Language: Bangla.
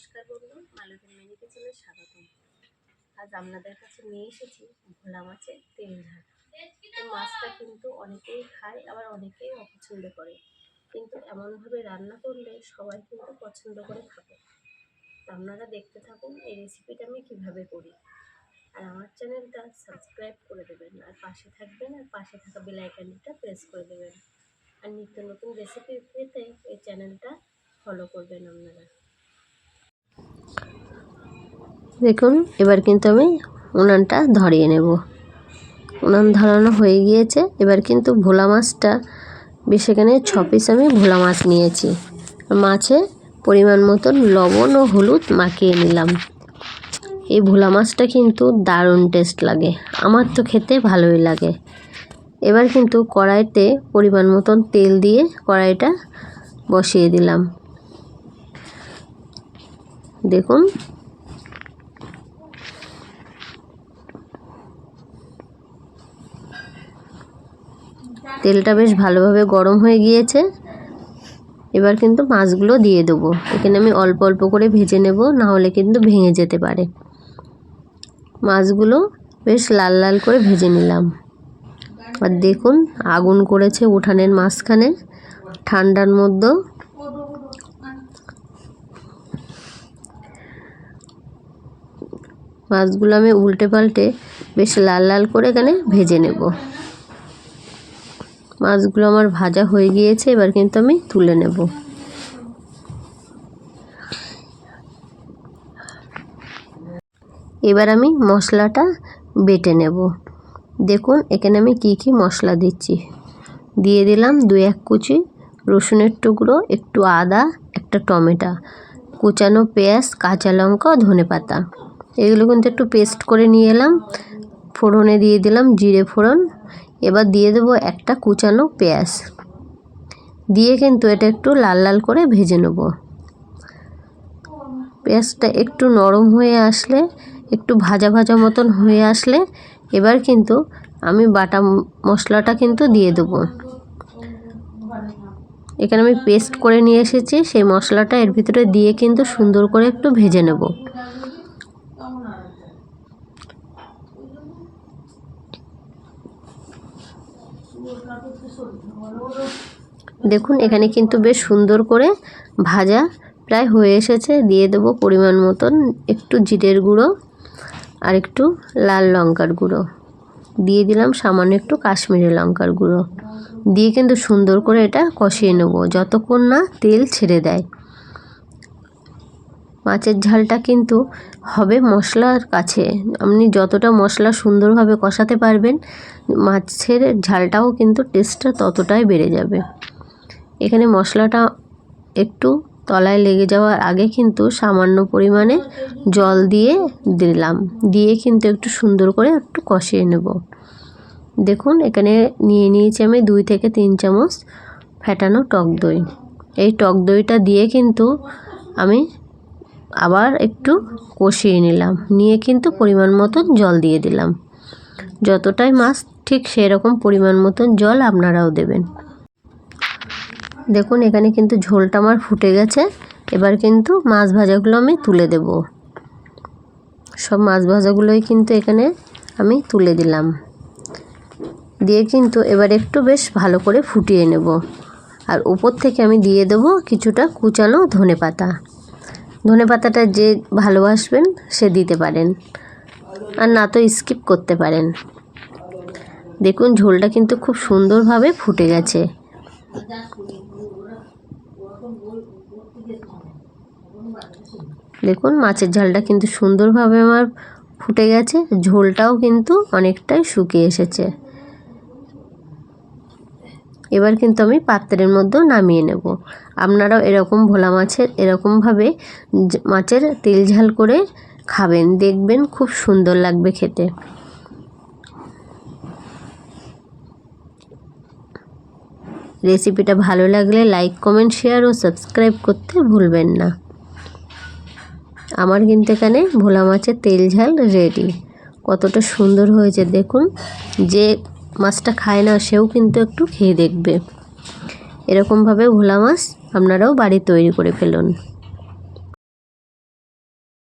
নমস্কার বন্ধু, মালতীর মিনি কিচেনে স্বাগতম আজ আপনাদের কাছে নিয়ে এসেছি ভোলা মাছের তেল ঝাল। এই মাছটা কিন্তু অনেকেই খায়, আবার অনেকেই অপছন্দ করে। কিন্তু এমনভাবে রান্না করলে সবাই কিন্তু পছন্দ করে খাবে। আপনারা দেখতে থাকুন এই রেসিপিটা আমি কীভাবে করি। আর আমার চ্যানেলটা সাবস্ক্রাইব করে দেবেন, আর পাশে থাকবেন, আর পাশে থাকা বেল আইকনটা প্রেস করে দেবেন। আর নিত্য নতুন রেসিপি পেতে এই চ্যানেলটা ফলো করবেন আপনারা। দেখুন, এবার কিন্তু আমি উনানটা ধরিয়ে নেব। উনান ধরানো হয়ে গিয়েছে, এবার কিন্তু ভোলা মাছটা বেশ এখানে ছ পিস আমি ভোলা মাছ নিয়েছি। মাছে পরিমাণ মতন লবণ ও হলুদ মাখিয়ে নিলাম। এই ভোলা মাছটা কিন্তু দারুণ টেস্ট লাগে, আমার তো খেতে ভালোই লাগে। এবার কিন্তু কড়াইতে পরিমাণ মতন তেল দিয়ে কড়াইটা বসিয়ে দিলাম। দেখুন। তেলটা বেশ ভালোভাবে গরম হয়ে গিয়েছে। এবার কিন্তু মাছগুলো দিয়ে দেবো। এখানে আমি অল্প অল্প করে ভেজে নেব না হলে কিন্তু ভেঙে যেতে পারে। মাছগুলো বেশ লাল লাল করে ভেজে নিলাম। আর দেখুন, আগুন করেছে উঠানের মাঝখানে। ঠান্ডার মধ্যেও মাছগুলো আমি উল্টে পাল্টে বেশ লাল লাল করে এখানে ভেজে নেব। মাছগুলো আমার ভাজা হয়ে গিয়েছে, এবার কিন্তু আমি তুলে নেব। এবার আমি মশলাটা বেটে নেব। দেখুন, এখানে আমি কি কি মশলা দিচ্ছি। দিয়ে দিলাম দু এক কুচি রসুনের টুকরো, একটু আদা, একটা টমেটো, কুচানো পেঁয়াজ, কাঁচা লঙ্কা ধনে পাতা এগুলো কিন্তু একটু পেস্ট করে নিয়ে এলাম। ফোড়নে দিয়ে দিলাম জিরে ফোড়ন। এবার দিয়ে দেবো একটা কুচানো পেঁয়াজ। দিয়ে কিন্তু এটা একটু লাল লাল করে ভেজে নেব। পেঁয়াজটা একটু নরম হয়ে আসলে, একটু ভাজা ভাজা মতন হয়ে আসলে, এবার কিন্তু আমি বাটা মশলাটা কিন্তু দিয়ে দেবো। এখানে আমি পেস্ট করে নিয়ে এসেছি, সেই মশলাটা এর ভিতরে দিয়ে কিন্তু সুন্দর করে একটু ভেজে নেব। দেখুন, এখানে কিন্তু বেশ সুন্দর করে ভাজা প্রায় হয়ে এসেছে। দিয়ে দেবো পরিমাণ মতন একটু জিরের গুঁড়ো আর একটু লাল লঙ্কার গুঁড়ো। দিয়ে দিলাম সামান্য একটু কাশ্মীরি লঙ্কার গুঁড়ো। দিয়ে কিন্তু সুন্দর করে এটা কষিয়ে নেব। যতক্ষণ না তেল ছেড়ে দেয়। মাছের ঝালটা কিন্তু হবে মশলার কাছে। আপনি যতটা মশলা সুন্দরভাবে কষাতে পারবেন, মাছের ঝালটাও কিন্তু টেস্টটা ততটাই বেড়ে যাবে। এখানে মশলাটা একটু তলায় লেগে যাওয়ার আগে কিন্তু সামান্য পরিমাণে জল দিয়ে দিলাম। দিয়ে কিন্তু একটু সুন্দর করে একটু কষিয়ে নেব। দেখুন, এখানে নিয়ে নিয়েছি আমি দুই থেকে তিন চামচ ফেটানো টক দই। এই টক দইটা দিয়ে কিন্তু আমি আবার একটু কষিয়ে নিলাম। নিয়ে কিন্তু পরিমাণ মতন জল দিয়ে দিলাম। যতটাই মাছ, ঠিক সেরকম পরিমাণ মতন জল আপনারাও দেবেন। দেখুন, এখানে কিন্তু ঝোলটা আমার ফুটে গেছে। এবার কিন্তু মাছ ভাজাগুলো আমি তুলে দেব। সব মাছ ভাজাগুলোই কিন্তু এখানে আমি তুলে দিলাম। দিয়ে কিন্তু এবার একটু বেশ ভালো করে ফুটিয়ে নেব। আর উপর থেকে আমি দিয়ে দেব কিছুটা কুচানো ধনে পাতা ধনে পাতাটা যে ভালোবাসবেন, সে দিতে পারেন। আর না তো স্কিপ করতে পারেন। দেখুন, ঝোলটা কিন্তু খুব সুন্দরভাবে ফুটে গেছে। দেখুন, মাছের ঝালটা কিন্তু সুন্দরভাবে আমার ফুটে গেছে। ঝোলটাও কিন্তু অনেকটাই শুকিয়ে এসেছে। এবার কিন্তু আমি পাত্রের মধ্যেও নামিয়ে নেব। আপনারাও এরকম ভোলা মাছের এরকমভাবে মাছের তেল ঝাল করে খাবেন, দেখবেন খুব সুন্দর লাগবে খেতে। রেসিপিটা ভালো লাগলে লাইক, কমেন্ট, শেয়ার ও সাবস্ক্রাইব করতে ভুলবেন না। আমার কিন্তু এখানে ভোলা মাছের তেল ঝাল রেডি। কতটা সুন্দর হয়েছে দেখুন, যে মাছটা খায় না, সেও কিন্তু একটু খেয়ে দেখবে। এরকমভাবে ভোলা মাছ আপনারাও বাড়ি তৈরি করে ফেলুন।